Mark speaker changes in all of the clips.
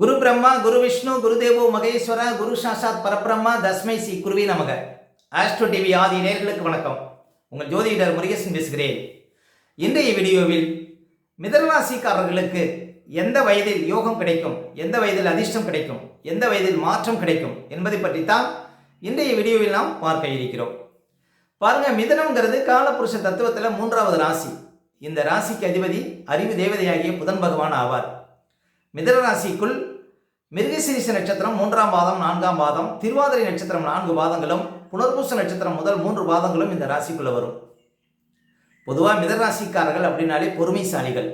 Speaker 1: குரு பிரம்மா குரு விஷ்ணு குருதேவோ மகேஸ்வர குரு சாசாத் பரபிரம்மா தஸ்மை சி குருவி நமக. ஆஸ்ட்ரோ டிவி ஆதி நேர்களுக்கு வணக்கம். உங்கள் ஜோதிடர் முருகேசன் பேசுகிறேன். இன்றைய வீடியோவில் மிதனராசிக்காரர்களுக்கு எந்த வயதில் யோகம் கிடைக்கும் எந்த வயதில் அதிர்ஷ்டம் கிடைக்கும் எந்த வயதில் மாற்றம் கிடைக்கும் என்பதை பற்றித்தான் இன்றைய வீடியோவில் நாம் பார்க்க இருக்கிறோம். பாருங்கள் மிதனம்ங்கிறது காலபுருஷ தத்துவத்தில் மூன்றாவது ராசி. இந்த ராசிக்கு அதிபதி அறிவு தேவதையாகிய புதன் பகவான் ஆவார். மிதன ராசிக்குள் மிருகசீரிச நட்சத்திரம் மூன்றாம் பாதம் நான்காம் பாதம் திருவாதிரை நட்சத்திரம் நான்கு பாதங்களும் புனர்பூச நட்சத்திரம் முதல் மூன்று பாதங்களும் இந்த ராசிக்குள்ளே வரும். பொதுவாக மிதராசிக்காரர்கள் அப்படின்னாலே பொறுமைசாலிகள்.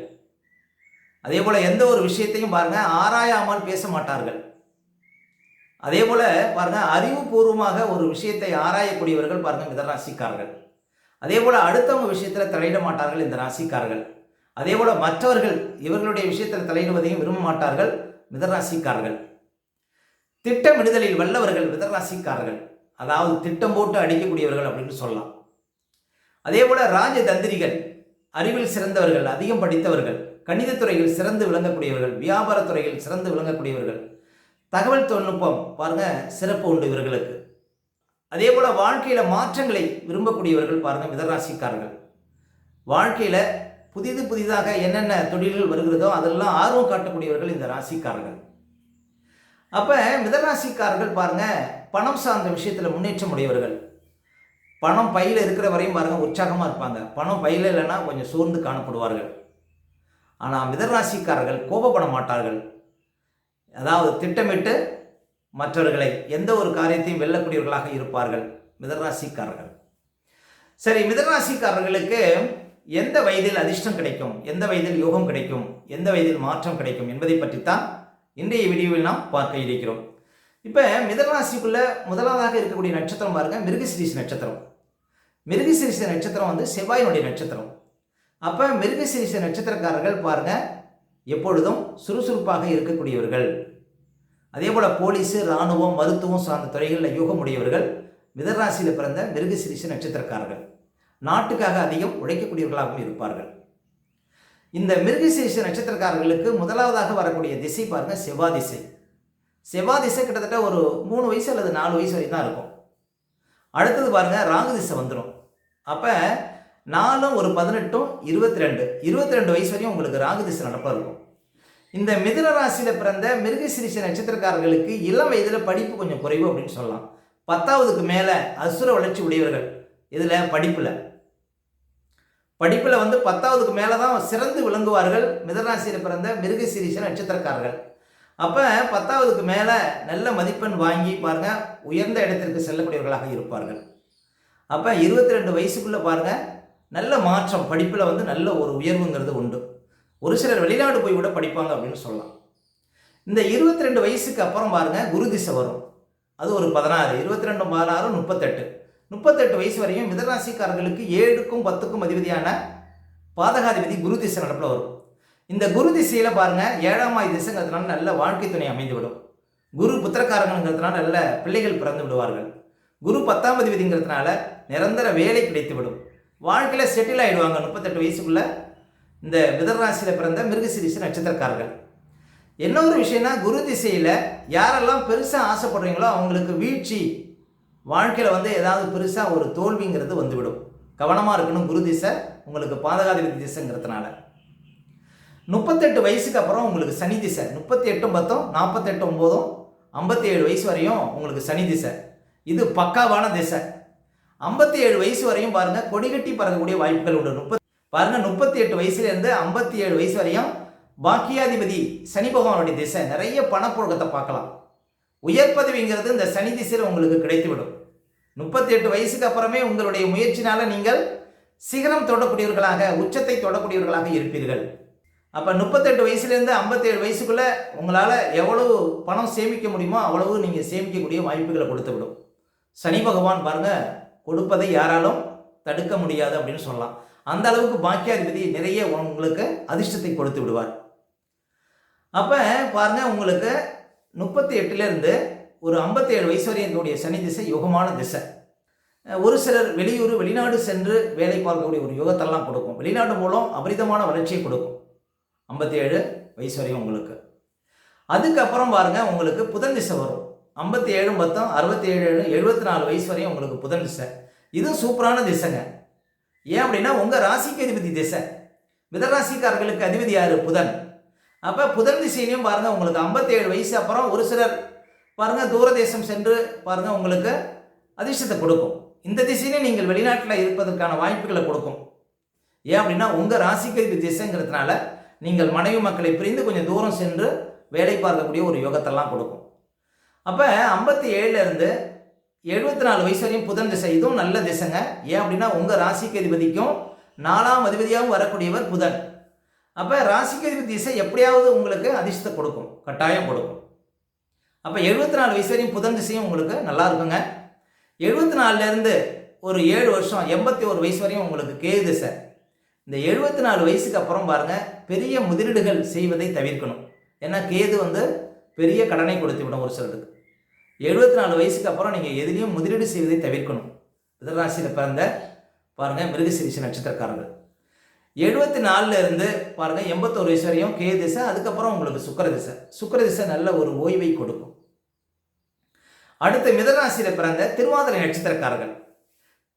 Speaker 1: அதே போல் எந்த ஒரு விஷயத்தையும் பாருங்க ஆராயாமல் பேச மாட்டார்கள். அதே போல் பாருங்க அறிவுபூர்வமாக ஒரு விஷயத்தை ஆராயக்கூடியவர்கள் பாருங்க மிதராசிக்காரர்கள் அதே போல் அடுத்தவங்க விஷயத்தில் தலையிட மாட்டார்கள் இந்த ராசிக்காரர்கள். அதே போல் மற்றவர்கள் இவர்களுடைய விஷயத்தில் தலையிடுவதையும் விரும்ப மாட்டார்கள். மிதராசிக்காரர்கள். திட்டமிடுதலில் வல்லவர்கள் மிதராசிக்காரர்கள். அதாவது திட்டம் போட்டு அடிக்கக்கூடியவர்கள் அப்படின்னு சொல்லலாம். அதே போல ராஜதந்திரிகள் அறிவில் சிறந்தவர்கள் அதிகம் படித்தவர்கள் கணிதத்துறையில் சிறந்து விளங்கக்கூடியவர்கள் வியாபாரத்துறையில் சிறந்து விளங்கக்கூடியவர்கள். தகவல் தொழில்நுட்பம் பாருங்க சிறப்பு உண்டு இவர்களுக்கு. அதே போல வாழ்க்கையில மாற்றங்களை விரும்பக்கூடியவர்கள் பாருங்க மிதராசிக்காரர்கள். வாழ்க்கையில புதிது புதிதாக என்னென்ன தொழில்கள் வருகிறதோ அதெல்லாம் ஆர்வம் காட்டக்கூடியவர்கள் இந்த ராசிக்காரர்கள். அப்போ மிதராசிக்காரர்கள் பாருங்கள் பணம் சார்ந்த விஷயத்தில் முன்னேற்றம் உடையவர்கள். பணம் பையில் இருக்கிற வரையும் பாருங்கள் உற்சாகமாக இருப்பாங்க. பணம் பையில் இல்லைன்னா கொஞ்சம் சோர்ந்து காணப்படுவார்கள். ஆனால் மிதராசிக்காரர்கள் கோபப்பட மாட்டார்கள். அதாவது திட்டமிட்டு மற்றவர்களை எந்த ஒரு காரியத்தையும் வெல்லக்கூடியவர்களாக இருப்பார்கள் மிதராசிக்காரர்கள் சரி மிதராசிக்காரர்களுக்கு எந்த வயதில் அதிர்ஷ்டம் கிடைக்கும்? எந்த வயதில் யோகம் கிடைக்கும்? எந்த வயதில் மாற்றம் கிடைக்கும்? என்பதை பற்றித்தான் இன்றைய வீடியோவில் நாம் பார்க்க இருக்கிறோம். இப்போ மிதராசிக்குள்ள முதலாவதாக இருக்கக்கூடிய நட்சத்திரம் பாருங்க மிருகசிரீஸ் நட்சத்திரம். மிருகசிரீச நட்சத்திரம் வந்து செவ்வாயினுடைய நட்சத்திரம். அப்போ மிருகசிரீச நட்சத்திரக்காரர்கள் பாருங்க எப்பொழுதும் சுறுசுறுப்பாக இருக்கக்கூடியவர்கள். அதே போல் போலீஸு இராணுவம் மருத்துவம் சார்ந்த துறைகளில் யோகம் உடையவர்கள் மிதராசியில் பிறந்த மிருகசிரீச நட்சத்திரக்காரர்கள். நாட்டுக்காக அதிகம் உழைக்கக்கூடியவர்களாகவும் இருப்பார்கள். இந்த மிருகசீரிஷ நட்சத்திரக்காரர்களுக்கு முதலாவதாக வரக்கூடிய திசை பாருங்க செவ்வாய் திசை. செவ்வாய் திசை கிட்டத்தட்ட ஒரு மூணு வயசு அல்லது நாலு வயசு வரைக்கும் தான் இருக்கும். அடுத்தது பாருங்க ராகு திசை வந்துடும் அப்போ நாலும் ஒரு பதினெட்டும் இருபத்தி ரெண்டு இருபத்தி ரெண்டு வயசு வரையும் உங்களுக்கு ராகு திசை நடப்பாக இருக்கும். இந்த மிதுன ராசியில் பிறந்த மிருகசிரிச நட்சத்திரக்காரர்களுக்கு இளம் வயதில் படிப்பு கொஞ்சம் குறைவு அப்படின்னு சொல்லலாம். பத்தாவதுக்கு மேலே அசுர வளர்ச்சி உடையவர்கள். இதில் படிப்பில். படிப்பில் வந்து பத்தாவதுக்கு மேலே தான் சிறந்து விளங்குவார்கள். மிதராசியில் பிறந்த மிருகசிரிஷ நட்சத்திரக்காரர்கள். அப்போ பத்தாவதுக்கு மேலே நல்ல மதிப்பெண் வாங்கி பாருங்கள் உயர்ந்த இடத்திற்கு செல்லக்கூடியவர்களாக இருப்பார்கள். அப்போ இருபத்தி ரெண்டு வயசுக்குள்ளே பாருங்கள் நல்ல மாற்றம் படிப்பில் வந்து நல்ல ஒரு உயர்வுங்கிறது உண்டு. ஒரு சிலர் வெளிநாடு போய் கூட படிப்பாங்க அப்படின்னு சொல்லலாம். இந்த இருபத்தி ரெண்டு வயசுக்கு அப்புறம் பாருங்கள் குரு திசை வரும். அது ஒரு பதினாறு இருபத்தி ரெண்டு பதினாறு முப்பத்தெட்டு. முப்பத்தெட்டு வயசு வரையும் மிதராசிக்காரர்களுக்கு ஏழுக்கும் பத்துக்கும் அதிபதியான பாதகாதிபதி குரு திசை நடப்பில் வரும். இந்த குரு திசையில் பாருங்கள் ஏழாம் ஆய் திசைங்கிறதுனால நல்ல வாழ்க்கை துணை அமைந்துவிடும். குரு புத்திரக்காரங்கிறதுனால நல்ல பிள்ளைகள் பிறந்து விடுவார்கள். குரு பத்தாம் அதிபதிங்கிறதுனால நிரந்தர வேலை கிடைத்துவிடும். வாழ்க்கையில் செட்டில் ஆகிடுவாங்க முப்பத்தெட்டு வயசுக்குள்ள. இந்த மிதராசியில் பிறந்த மிருகசிரிச நட்சத்திரக்காரர்கள். என்ன ஒரு விஷயம்னா குரு திசையில் யாரெல்லாம் பெருசாக ஆசைப்படுறீங்களோ அவங்களுக்கு வீழ்ச்சி வாழ்க்கையில் வந்து ஏதாவது பெருசாக ஒரு தோல்விங்கிறது வந்துவிடும். கவனமாக இருக்கணும் குரு திசை உங்களுக்கு பாதகாதிபதி திசைங்கிறதுனால. முப்பத்தெட்டு வயசுக்கு அப்புறம் உங்களுக்கு சனி திசை. முப்பத்தி எட்டும் பத்தும் நாற்பத்தெட்டு ஒம்போதும் ஐம்பத்தி ஏழு வயசு வரையும் உங்களுக்கு சனி திசை. இது பக்காவான திசை. ஐம்பத்தி ஏழு வயசு வரையும் பாருங்கள் கொடிகட்டி பறக்கக்கூடிய வாய்ப்புகள் உண்டு. முப்பத்தி பாருங்கள் முப்பத்தி எட்டு வயசுலேருந்து ஐம்பத்தி ஏழு வயசு வரையும் பாக்கியாதிபதி சனி பகவானுடைய திசை. நிறைய பணப்புழக்கத்தை பார்க்கலாம். உயர் பதவிங்கிறது இந்த சனி திசையில் உங்களுக்கு கிடைத்துவிடும். முப்பத்தி எட்டு வயசுக்கு அப்புறமே உங்களுடைய முயற்சினால நீங்கள் சிகரம் தொடக்கூடியவர்களாக உச்சத்தை தொடக்கூடியவர்களாக இருப்பீர்கள். அப்போ முப்பத்தெட்டு வயசுலேருந்து ஐம்பத்தேழு வயசுக்குள்ளே உங்களால் எவ்வளவு பணம் சேமிக்க முடியுமோ அவ்வளவு நீங்கள் சேமிக்கக்கூடிய வாய்ப்புகளை கொடுத்து விடும் சனி பகவான் பாருங்க கொடுப்பதை யாராலும் தடுக்க முடியாது அப்படின்னு சொல்லலாம். அந்த அளவுக்கு பாக்கியாதிபதி நிறைய உங்களுக்கு அதிர்ஷ்டத்தை கொடுத்து விடுவார். அப்போ பாருங்க உங்களுக்கு முப்பத்தி எட்டுலேருந்து ஒரு ஐம்பத்தேழு வயசு வரையும் இருக்கக்கூடிய சனி திசை யுகமான திசை. ஒரு சிலர் வெளியூர் வெளிநாடு சென்று வேலை பார்க்கக்கூடிய ஒரு யுகத்தெல்லாம் கொடுக்கும். வெளிநாடு மூலம் அபரிதமான வளர்ச்சியை கொடுக்கும். ஐம்பத்தி ஏழு வயசு வரையும் உங்களுக்கு. அதுக்கப்புறம் பாருங்கள் உங்களுக்கு புதன் திசை வரும். ஐம்பத்தி ஏழு பத்தம் அறுபத்தி ஏழு ஏழு எழுபத்தி நாலு வயசு வரையும் உங்களுக்கு புதன் திசை. இதுவும் சூப்பரான திசைங்க. ஏன் அப்படின்னா உங்கள் ராசிக்கு அதிபதி திசை. மிதராசிக்காரர்களுக்கு அதிபதி யார்? புதன். அப்போ புதன் திசையிலையும் பாருங்கள் உங்களுக்கு 57 வயசு அப்புறம் ஒரு சிலர் பாருங்கள் தூரதேசம் சென்று பாருங்கள் உங்களுக்கு அதிர்ஷ்டத்தை கொடுக்கும். இந்த திசையிலே நீங்கள் வெளிநாட்டில் இருப்பதற்கான வாய்ப்புகளை கொடுக்கும். ஏன் அப்படின்னா உங்கள் ராசிக்கு திசைங்கிறதுனால நீங்கள் மனைவி மக்களை பிரிந்து கொஞ்சம் தூரம் சென்று வேலை பார்க்கக்கூடிய ஒரு யோகத்தெல்லாம் கொடுக்கும். அப்போ ஐம்பத்தி ஏழுலேருந்து எழுபத்தி நாலு வயசு வரையும் புதன் திசை இதுவும் நல்ல திசைங்க. ஏன் அப்படின்னா உங்கள் ராசிக்கு அதிபதிக்கும் நாலாம் அதிபதியாகவும் வரக்கூடியவர் புதன். அப்போ ராசிக்கு திசை எப்படியாவது உங்களுக்கு அதிர்ஷ்டத்தை கொடுக்கும் கட்டாயம் கொடுக்கும். அப்போ எழுபத்தி நாலு வயசு வரையும் புதன் திசையும் உங்களுக்கு நல்லா இருக்குங்க. எழுபத்தி நாலுலேருந்து ஒரு ஏழு வருஷம் எண்பத்தி ஒரு வயசு வரையும் உங்களுக்கு கேது திசை. இந்த எழுபத்தி நாலு வயசுக்கு அப்புறம் பாருங்கள் பெரிய முதலீடுகள் செய்வதை தவிர்க்கணும். ஏன்னா கேது வந்து பெரிய கடனை கொடுத்து விடும் ஒரு சிலருக்கு. எழுபத்தி நாலு வயசுக்கு அப்புறம் நீங்கள் எதுலேயும் முதலீடு செய்வதை தவிர்க்கணும். மிதராசியில் பிறந்த பாருங்கள் மிருகசிரிசி நட்சத்திரக்காரர்கள். எழுபத்தி நாலுல இருந்து பாருங்கள் எண்பத்தோரு வயசு வரையும் கே திசை அதுக்கப்புறம் உங்களுக்கு சுக்கர திசை. சுக்கர திசை நல்ல ஒரு ஓய்வை கொடுக்கும். அடுத்து மிதராசியில் பிறந்த திருவாதிரை நட்சத்திரக்காரர்கள்.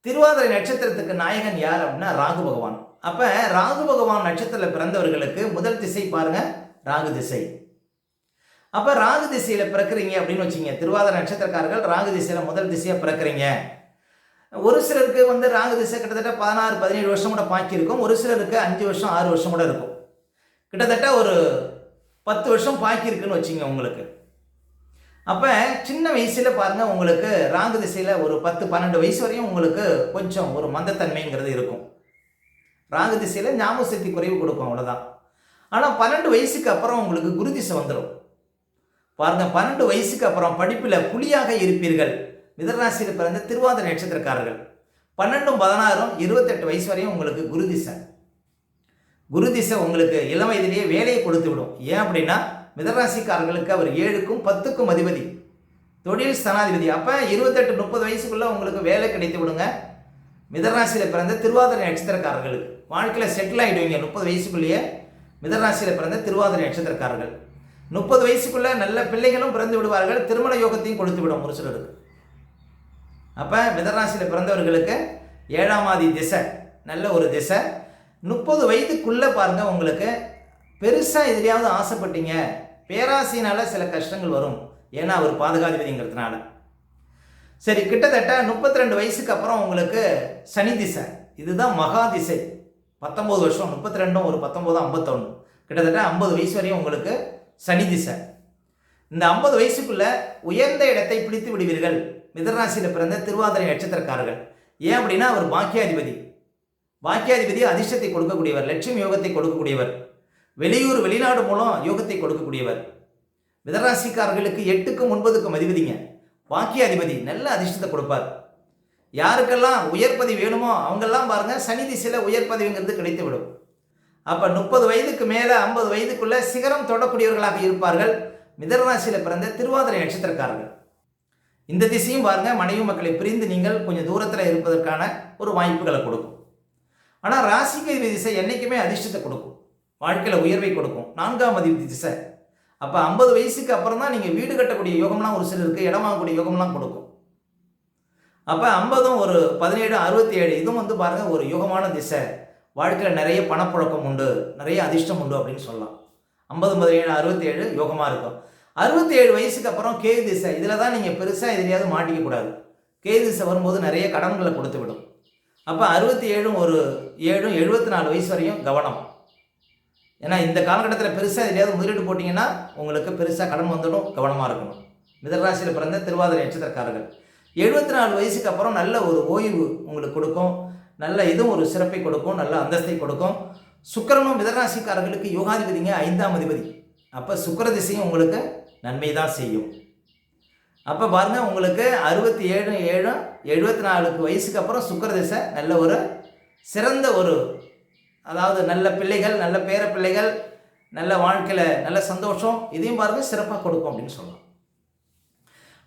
Speaker 1: திருவாதிரை நட்சத்திரத்துக்கு நாயகன் யார் அப்படின்னா ராகு பகவான். அப்போ ராகு பகவான் நட்சத்திரத்தில் பிறந்தவர்களுக்கு முதல் திசை பாருங்க ராகு திசை. அப்போ ராகு திசையில் பிறக்கிறீங்க அப்படின்னு வச்சுங்க திருவாதிரை நட்சத்திரக்காரர்கள் ராகு திசையில் முதல் திசையாக பிறக்கிறீங்க. ஒரு சிலருக்கு வந்து ராகு திசை கிட்டத்தட்ட பதினாறு பதினேழு வருஷம் கூட பாக்கியிருக்கும் ஒரு சிலருக்கு அஞ்சு வருஷம் ஆறு வருஷம் கூட இருக்கும். கிட்டத்தட்ட ஒரு பத்து வருஷம் பாக்கியிருக்குன்னு வச்சுங்க உங்களுக்கு. அப்போ சின்ன வயசில் பாருங்கள் உங்களுக்கு ராங்கு திசையில் ஒரு பத்து பன்னெண்டு வயசு வரையும் உங்களுக்கு கொஞ்சம் ஒரு மந்தத்தன்மைங்கிறது இருக்கும். ராங்கு திசையில் ஞாபக சக்தி குறைவு கொடுக்கும் அவ்வளோதான் ஆனால் பன்னெண்டு வயசுக்கு அப்புறம் உங்களுக்கு குரு திசை வந்துடும் பாருங்கள் பன்னெண்டு வயசுக்கு அப்புறம் படிப்பில் புலியாக இருப்பீர்கள். மிதராசியில் பிறந்த திருவாதிரை நட்சத்திரக்காரர்கள். பன்னெண்டும் பதினாறும் இருபத்தெட்டு வயசு வரையும் உங்களுக்கு குரு திசை. குரு திசை உங்களுக்கு இளம் வயதிலேயே வேலையை கொடுத்து விடும். ஏன் அப்படின்னா மிதராசிக்காரர்களுக்கு அவர் ஏழுக்கும் பத்துக்கும் அதிபதி. தொழில் ஸ்தானாதிபதி. அப்போ இருபத்தெட்டு முப்பது வயசுக்குள்ளே உங்களுக்கு வேலை கிடைத்து விடுங்க. மிதராசியில் பிறந்த திருவாதிரை நட்சத்திரக்காரர்களுக்கு. வாழ்க்கையில் செட்டில் ஆகிடுவீங்க முப்பது வயசுக்குள்ளேயே மிதராசியில் பிறந்த திருவாதிரை நட்சத்திரக்காரர்கள். முப்பது வயசுக்குள்ளே நல்ல பிள்ளைகளும் பிறந்து விடுவார்கள். திருமண யோகத்தையும் கொடுத்து விடும் ஒரு சிலருக்கு. அப்போ மிதராசியில் பிறந்தவர்களுக்கு ஏழாம் ஆதி திசை நல்ல ஒரு திசை. முப்பது வயதுக்குள்ளே பாருங்கள் உங்களுக்கு பெருசாக எதிலையாவது ஆசைப்பட்டீங்க. பேராசினால் சில கஷ்டங்கள் வரும். ஏன்னா அவர் பாதுகாதிபதிங்கிறதுனால. சரி கிட்டத்தட்ட முப்பத்தி ரெண்டு வயசுக்கு அப்புறம் உங்களுக்கு சனி திசை. இதுதான் மகா திசை. பத்தொம்போது வருஷம் முப்பத்தி ரெண்டும் ஒரு பத்தொம்போது ஐம்பத்தொன்று கிட்டத்தட்ட ஐம்பது வயசு வரையும் உங்களுக்கு சனி திசை. இந்த ஐம்பது வயசுக்குள்ளே உயர்ந்த இடத்தை பிடித்து விடுவீர்கள். மிதராசியில் பிறந்த திருவாதிரை நட்சத்திரக்காரர்கள். ஏன் அப்படின்னா அவர் பாக்கியாதிபதி. பாக்கியாதிபதி அதிர்ஷ்டத்தை கொடுக்கக்கூடியவர் லட்சுமி யோகத்தை கொடுக்கக்கூடியவர். வெளியூர் வெளிநாடு மூலம் யோகத்தை கொடுக்கக்கூடியவர். மிதராசிக்காரர்களுக்கு எட்டுக்கும் ஒன்பதுக்கும் அதிபதிங்க. பாக்கியாதிபதி நல்ல அதிர்ஷ்டத்தை கொடுப்பார். யாருக்கெல்லாம் உயர்பதிவு வேணுமோ அவங்கெல்லாம் பாருங்க சனி திசையில் உயர் பதவிங்கிறது கிடைத்து விடும் அப்போ முப்பது வயதுக்கு மேலே ஐம்பது வயதுக்குள்ள சிகரம் தொடக்கூடியவர்களாக இருப்பார்கள் மிதராசியில் பிறந்த திருவாதிரை நட்சத்திரக்காரர்கள். இந்த திசையும் பாருங்க மனைவி மக்களை பிரிந்து நீங்கள் கொஞ்சம் தூரத்தில் இருப்பதற்கான ஒரு வாய்ப்புகளை கொடுக்கும். ஆனால் ராசிக்கு திசை என்றைக்குமே அதிர்ஷ்டத்தை கொடுக்கும். வாழ்க்கையில் உயர்வை கொடுக்கும். நான்காம் அதிபதி திசை. அப்போ ஐம்பது வயசுக்கு அப்புறம் தான் நீங்கள் வீடு கட்டக்கூடிய யோகம்லாம் ஒரு சிலருக்கு இடம் வாங்கக்கூடிய யோகம்லாம் கொடுக்கும். அப்போ ஐம்பதும் ஒரு பதினேழு அறுபத்தி ஏழு இதுவும் வந்து பாருங்கள் ஒரு யுகமான திசை. வாழ்க்கையில் நிறைய பணப்புழக்கம் உண்டு நிறைய அதிர்ஷ்டம் உண்டு அப்படின்னு சொல்லலாம். ஐம்பது பதினேழு அறுபத்தி ஏழு யோகமாக இருக்கும். அறுபத்தி ஏழு வயசுக்கு அப்புறம் கே திசை. இதில் தான் நீங்கள் பெருசாக எதிலையாவது மாட்டிக்க கூடாது. திசை வரும்போது நிறைய கடன்களை கொடுத்து விடும். அப்போ அறுபத்தி ஏழும் ஒரு ஏழும் எழுபத்தி நாலு வயசு வரையும் கவனம். ஏன்னா இந்த காலகட்டத்தில் பெருசாக எதையாவது முதலீடு போட்டிங்கன்னா உங்களுக்கு பெருசாக கடன் வந்துடும் கவனமாக இருக்கணும். மிதராசியில் பிறந்த திருவாதிரை நட்சத்திரக்காரர்கள். எழுபத்தி நாலு வயசுக்கு அப்புறம் நல்ல ஒரு ஓய்வு உங்களுக்கு கொடுக்கும். நல்ல இதுவும் ஒரு சிறப்பை கொடுக்கும் நல்ல அந்தஸ்தை கொடுக்கும். சுக்கிரனும் மிதராசிக்காரர்களுக்கு யோகாதிபதிங்க ஐந்தாம் அதிபதி. அப்போ சுக்கர திசையும் உங்களுக்கு நன்மை தான் செய்யும். அப்போ பாருங்க உங்களுக்கு அறுபத்தி ஏழு ஏழும் எழுபத்தி நாலுக்கு வயசுக்கு அப்புறம் சுக்கரதிசை நல்ல ஒரு சிறந்த ஒரு அதாவது நல்ல பிள்ளைகள் நல்ல பேர பிள்ளைகள் நல்ல வாழ்க்கையில் நல்ல சந்தோஷம் இதையும் பாருங்க சிறப்பாக கொடுக்கும் அப்படின்னு சொல்லலாம்.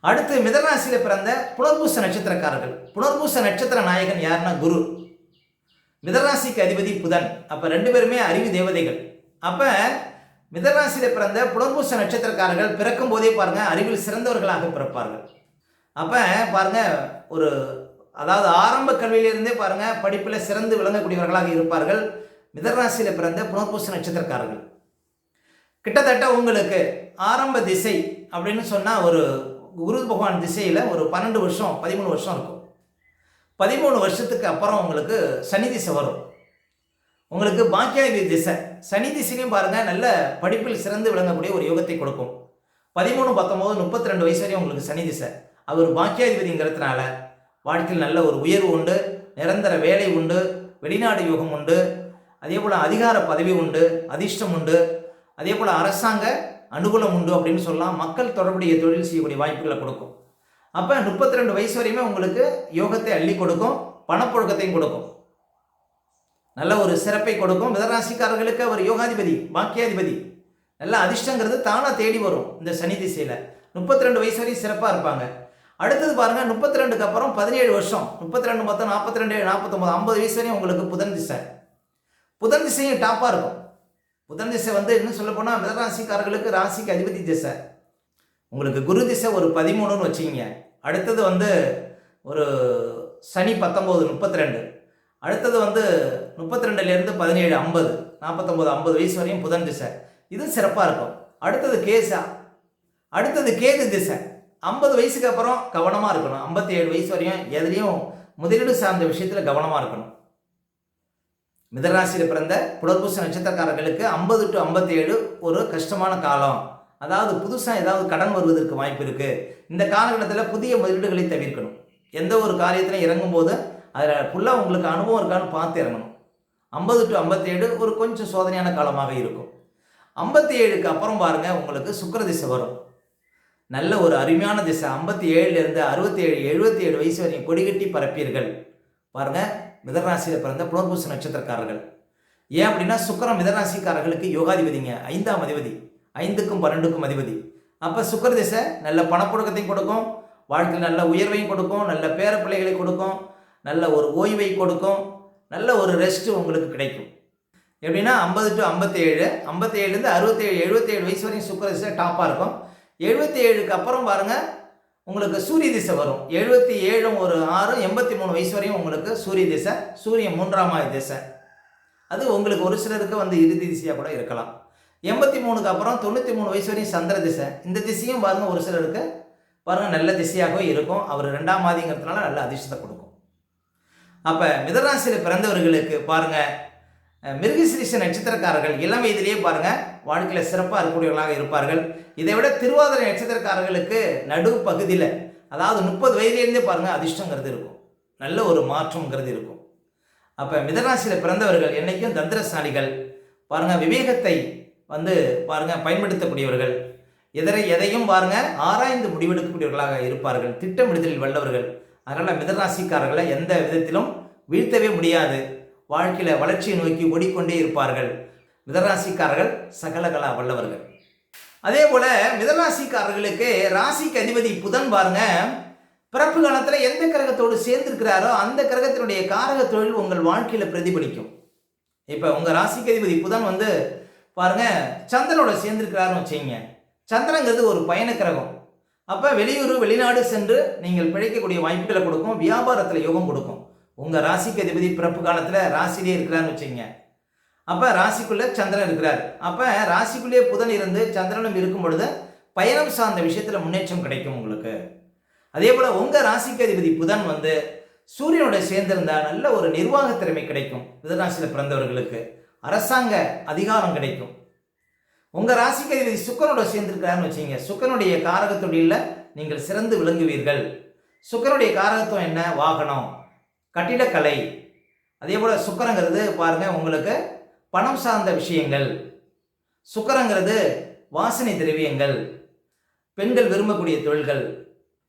Speaker 1: அடுத்து மிதராசியில் பிறந்த புனர்பூச நட்சத்திரக்காரர்கள். புனர்பூச நட்சத்திர நாயகன் யாருன்னா குரு. மிதராசிக்கு அதிபதி புதன். அப்போ ரெண்டு பேருமே அறிவு தேவதைகள். அப்போ மிதராசியில் பிறந்த புலர்பூச நட்சத்திரக்காரர்கள் பிறக்கும் போதே பாருங்கள் அறிவில் சிறந்தவர்களாக பிறப்பார்கள். அப்போ பாருங்கள் ஒரு அதாவது ஆரம்ப கல்வியிலிருந்தே பாருங்கள் படிப்பில் சிறந்து விளங்கக்கூடியவர்களாக இருப்பார்கள் மிதராசியில் பிறந்த புனர்பூச நட்சத்திரக்காரர்கள். கிட்டத்தட்ட உங்களுக்கு ஆரம்ப திசை அப்படின்னு சொன்னால் ஒரு குரு பகவான் திசையில் ஒரு பன்னெண்டு வருஷம் பதிமூணு வருஷம் இருக்கும். பதிமூணு வருஷத்துக்கு அப்புறம் உங்களுக்கு சனி திசை வரும். உங்களுக்கு பாக்கியாதி திசை. சனி திசையும் பாருங்கள் நல்ல படிப்பில் சிறந்து விளங்கக்கூடிய ஒரு யோகத்தை கொடுக்கும். பதிமூணு பத்தொம்போது முப்பத்தி ரெண்டு வயசு வரையும் உங்களுக்கு சனி திசை. அவர் பாக்கியாதிபதிங்கிறதுனால வாழ்க்கையில் நல்ல ஒரு உயர்வு உண்டு நிரந்தர வேலை உண்டு வெளிநாடு யோகம் உண்டு அதே போல் அதிகார பதவி உண்டு அதிர்ஷ்டம் உண்டு அதே போல் அரசாங்க அனுகூலம் உண்டு அப்படின்னு சொல்லலாம். மக்கள் தொடர்புடைய தொழில் செய்யக்கூடிய வாய்ப்புகளை கொடுக்கும். அப்போ முப்பத்தி ரெண்டு வயசு வரையுமே உங்களுக்கு யோகத்தை அள்ளி கொடுக்கும் பணப்புழக்கத்தையும் கொடுக்கும். நல்ல ஒரு சிறப்பை கொடுக்கும். மிதராசிக்காரர்களுக்கு அவர் யோகாதிபதி பாக்கியாதிபதி. நல்ல அதிர்ஷ்டங்கிறது தானாக தேடி வரும் இந்த சனி திசையில். முப்பத்தி ரெண்டு வயசு வரையும் சிறப்பாக இருப்பாங்க. அடுத்தது பாருங்கள் முப்பத்தி ரெண்டுக்கு அப்புறம் பதினேழு வருஷம். முப்பத்தி ரெண்டு மொத்தம் நாற்பத்தி ரெண்டு நாற்பத்தொம்பது ஐம்பது வயசு வரையும் உங்களுக்கு புதன் திசை. புதன் திசையும் டாப்பாக இருக்கும். புதன் திசை வந்து இன்னும் சொல்ல போனால் மிதராசிக்காரர்களுக்கு ராசிக்கு அதிபதி திசை. உங்களுக்கு குரு திசை ஒரு பதிமூணுன்னு வச்சுக்கிங்க. அடுத்தது வந்து ஒரு சனி பத்தொம்போது முப்பத்தி ரெண்டு அடுத்தது வந்து முப்பத்தி ரெண்டுலேருந்து பதினேழு ஐம்பது நாற்பத்தொம்போது ஐம்பது வயசு வரையும் புதன் திசை. இது சிறப்பாக இருக்கும். அடுத்தது கேசா. அடுத்தது கேது திசை. ஐம்பது வயசுக்கு அப்புறம் கவனமாக இருக்கணும். ஐம்பத்தி ஏழு வயசு வரையும் எதுலேயும் முதலீடு சார்ந்த விஷயத்தில் கவனமாக இருக்கணும். மிதராசியில் பிறந்த புலர்பூச நட்சத்திரக்காரர்களுக்கு ஐம்பது டு ஐம்பத்தி ஏழு ஒரு கஷ்டமான காலம். அதாவது புதுசாக ஏதாவது கடன் வருவதற்கு வாய்ப்பு இருக்குது இந்த காலகட்டத்தில் புதிய முதலீடுகளை தவிர்க்கணும். எந்த ஒரு காரியத்திலையும் இறங்கும்போது அதில் ஃபுல்லாக உங்களுக்கு அனுபவம் இருக்கான்னு பார்த்து இறங்கணும். ஐம்பது டு ஐம்பத்தேழு ஒரு கொஞ்சம் சோதனையான காலமாக இருக்கும். ஐம்பத்தி ஏழுக்கு அப்புறம் பாருங்கள் உங்களுக்கு சுக்கர திசை வரும். நல்ல ஒரு அருமையான திசை. ஐம்பத்தி ஏழுலேருந்து அறுபத்தி ஏழு எழுபத்தி ஏழு வயசு வரையும் கொடிகட்டி பரப்பீர்கள். பாருங்கள் மிதராசியில் பிறந்த புனர்பூச நட்சத்திரக்காரர்கள். ஏன் அப்படின்னா சுக்கரம் மிதராசிக்காரர்களுக்கு யோகாதிபதிங்க. ஐந்தாம் அதிபதி. ஐந்துக்கும் பன்னெண்டுக்கும் அதிபதி. அப்போ சுக்கர திசை நல்ல பணப்புழக்கத்தையும் கொடுக்கும். வாழ்க்கையில் நல்ல உயர்வையும் கொடுக்கும். நல்ல பேர பிள்ளைகளை கொடுக்கும். நல்ல ஒரு ஓய்வை கொடுக்கும். நல்ல ஒரு ரெஸ்ட்டு உங்களுக்கு கிடைக்கும். எப்படின்னா ஐம்பது டு ஐம்பத்தேழு ஐம்பத்தேழுலேருந்து அறுபத்தேழு எழுபத்தேழு வயசு வரையும் சுக்கர திசை டாப்பாக இருக்கும். எழுபத்தி ஏழுக்கு அப்புறம் பாருங்கள் உங்களுக்கு சூரிய திசை வரும். எழுபத்தி ஏழும் ஒரு ஆறும் எண்பத்தி மூணு வயசு வரையும் உங்களுக்கு சூரிய திசை சூரியன் மூன்றாம் ஆய திசை. அது உங்களுக்கு ஒரு சிலருக்கு வந்து இறுதி திசையாக கூட இருக்கலாம். எண்பத்தி மூணுக்கு அப்புறம் தொண்ணூற்றி மூணு வயசு வரையும் சந்திர திசை. இந்த திசையும் பாருங்கள் ஒரு சிலருக்கு பாருங்கள் நல்ல திசையாகவே இருக்கும். அவர் ரெண்டாம் மாதிங்கிறதுனால நல்ல அதிர்ஷ்டத்தை கொடுக்கும். அப்போ மிதராசியில் பிறந்தவர்களுக்கு பாருங்கள் மிருகசிரிச நட்சத்திரக்காரர்கள் இளம் வயதிலேயே பாருங்கள் வாழ்க்கையில் சிறப்பாக இருக்கக்கூடியவர்களாக இருப்பார்கள். இதை விட திருவாதிரை நட்சத்திரக்காரர்களுக்கு நடு பகுதியில் அதாவது முப்பது வயதிலேருந்தே பாருங்கள் அதிர்ஷ்டங்கிறது இருக்கும். நல்ல ஒரு மாற்றம்ங்கிறது இருக்கும். அப்போ மிதராசியில் பிறந்தவர்கள் என்றைக்கும் தந்திரசாலிகள். பாருங்கள் விவேகத்தை வந்து பாருங்கள் பயன்படுத்தக்கூடியவர்கள். எதரை எதையும் பாருங்கள் ஆராய்ந்து முடிவெடுக்கக்கூடியவர்களாக இருப்பார்கள். திட்டமிடுதலில் வல்லவர்கள். அதனால் மிதராசிக்காரர்களை எந்த விதத்திலும் வீழ்த்தவே முடியாது. வாழ்க்கையில் வளர்ச்சியை நோக்கி ஓடிக்கொண்டே இருப்பார்கள். மிதராசிக்காரர்கள் சகலகலா வல்லவர்கள். அதே போல மிதராசிக்காரர்களுக்கு ராசிக்கு அதிபதி புதன் பாருங்க. பிறப்பு காலத்தில் எந்த கிரகத்தோடு சேர்ந்திருக்கிறாரோ அந்த கிரகத்தினுடைய காரக தொழில் உங்கள் வாழ்க்கையில் பிரதிபலிக்கும். இப்போ உங்கள் ராசிக்கு அதிபதி புதன் வந்து பாருங்க சந்திரனோட சேர்ந்திருக்கிறாருன்னு வச்சுங்க சந்திரங்கிறது ஒரு பயண கிரகம். அப்போ வெளியூர் வெளிநாடு சென்று நீங்கள் பிழைக்கக்கூடிய வாய்ப்புகளை கொடுக்கும் வியாபாரத்தில் யோகம் கொடுக்கும். உங்கள் ராசிக்கு அதிபதி பிறப்பு காலத்தில் ராசிலே இருக்கிறான்னு வச்சுங்க அப்போ ராசிக்குள்ளே சந்திரன் இருக்கிறார். அப்போ ராசிக்குள்ளே புதன் இருந்து சந்திரனும் இருக்கும் பொழுது பயணம் சார்ந்த விஷயத்தில் முன்னேற்றம் கிடைக்கும் உங்களுக்கு. அதே போல் உங்கள் ராசிக்கு அதிபதி புதன் வந்து சூரியனோட சேர்ந்திருந்தால் நல்ல ஒரு நிர்வாக திறமை கிடைக்கும். மிதராசியில் பிறந்தவர்களுக்கு அரசாங்க அதிகாரம் கிடைக்கும். உங்கள் ராசிக்கு அதிபதி சுக்கரனோட சேர்ந்திருக்கிறாருன்னு வச்சுங்க சுக்கரனுடைய காரக தொழிலில் நீங்கள் சிறந்து விளங்குவீர்கள். சுக்கரனுடைய காரகத்துவம் என்ன? வாகனம். கட்டிடக்கலை அதே போல் சுக்கரங்கிறது பாருங்கள் உங்களுக்கு பணம் சார்ந்த விஷயங்கள். சுக்கரங்கிறது வாசனை திரவியங்கள். பெண்கள் விரும்பக்கூடிய தொழில்கள்.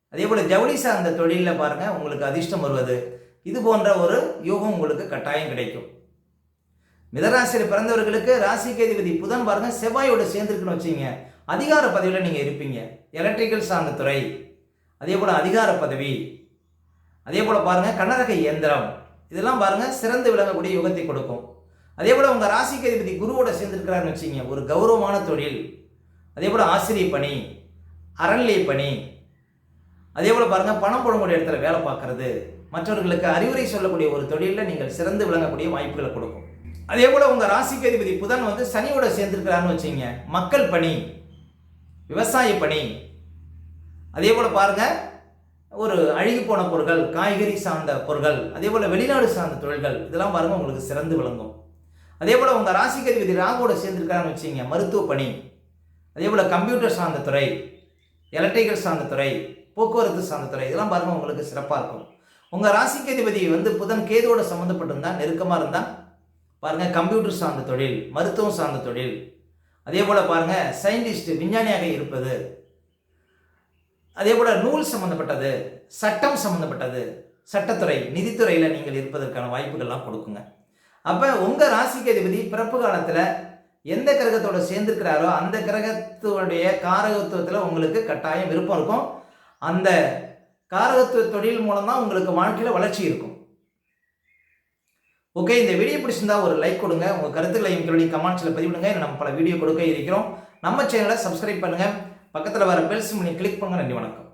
Speaker 1: அதே போல் ஜவுளி சார்ந்த தொழிலில் பாருங்கள் உங்களுக்கு அதிர்ஷ்டம் வருவது. இது போன்ற ஒரு யோகம் உங்களுக்கு கட்டாயம் கிடைக்கும். மிதராசியில் பிறந்தவர்களுக்கு ராசிக்கு அதிபதி புதன் பாருங்கள் செவ்வாயோடு சேர்ந்துருக்குன்னு வச்சுங்க. அதிகார பதவியில் நீங்கள் இருப்பீங்க. எலக்ட்ரிக்கல் சார்ந்த துறை. அதே போல் அதிகார பதவி. அதே போல் பாருங்கள் கனரக இயந்திரம். இதெல்லாம் பாருங்கள் சிறந்து விளங்கக்கூடிய யுகத்தை கொடுக்கும். அதே போல் உங்கள் ராசிக்கு அதிபதி குருவோட சேர்ந்துருக்கிறாருன்னு வச்சுங்க. ஒரு கௌரவமான தொழில். அதே போல் ஆசிரிய பணி. அறநிலை பணி. அதே போல் பாருங்கள் பணம் போடக்கூடிய இடத்துல வேலை பார்க்குறது. மற்றவர்களுக்கு அறிவுரை சொல்லக்கூடிய ஒரு தொழிலில் நீங்கள் சிறந்து விளங்கக்கூடிய வாய்ப்புகளை கொடுக்கும். அதே போல் உங்கள் ராசிக்கு அதிபதி புதன் வந்து சனியோட சேர்ந்துருக்கிறாருன்னு வச்சுங்க மக்கள் பணி விவசாய பணி. அதே போல் பாருங்கள் ஒரு அழுகி போன பொருட்கள் காய்கறி சார்ந்த பொருட்கள் அதே போல் வெளிநாடு சார்ந்த தொழில்கள் இதெல்லாம் பாருங்கள் உங்களுக்கு சிறந்து விளங்கும். அதே போல் உங்கள் ராசிக்கு அதிபதி ராகுவோட சேர்ந்துருக்காருன்னு வச்சுங்க மருத்துவ பணி. அதே போல் கம்ப்யூட்டர் சார்ந்த துறை எலக்ட்ரிக்கல் சார்ந்த துறை போக்குவரத்து சார்ந்த துறை இதெல்லாம் பாருங்கள் உங்களுக்கு சிறப்பாக இருக்கும். உங்கள் ராசிக்கு அதிபதி வந்து புதன் கேதுவோட சம்மந்தப்பட்டிருந்தால் நெருக்கமாக இருந்தால் பாருங்கள் கம்ப்யூட்டர் சார்ந்த தொழில் மருத்துவம் சார்ந்த தொழில். அதே போல் பாருங்கள் சயின்டிஸ்ட் விஞ்ஞானியாக இருப்பது. அதே போல் நூல் சம்மந்தப்பட்டது சட்டம் சம்மந்தப்பட்டது சட்டத்துறை நிதித்துறையில் நீங்கள் இருப்பதற்கான வாய்ப்புகள்லாம் கொடுக்குங்க. அப்போ உங்கள் ராசிக்கு அதிபதி பிறப்பு காலத்தில் எந்த கிரகத்தோடு சேர்ந்துருக்கிறாரோ அந்த கிரகத்துடைய காரகத்துவத்தில் உங்களுக்கு கட்டாயம் விருப்பம் இருக்கும். அந்த காரகத்துவ தொழில் மூலம் தான் உங்களுக்கு வாழ்க்கையில் வளர்ச்சி இருக்கும். ஓகே இந்த வீடியோ பிடிச்சிருந்தா ஒரு லைக் கொடுங்க. உங்கள் கருத்துக்களை எங்களுடைய கமெண்ட்ஸில் பதிவிடுங்க. நம்ம பல வீடியோ கொடுக்க இருக்கிறோம். நம்ம சேனலை சப்ஸ்கிரைப் பண்ணுங்கள் பக்கத்தில் வர பெல்ஸ் பண்ணி கிளிக் பண்ணுங்க. நன்றி வணக்கம்.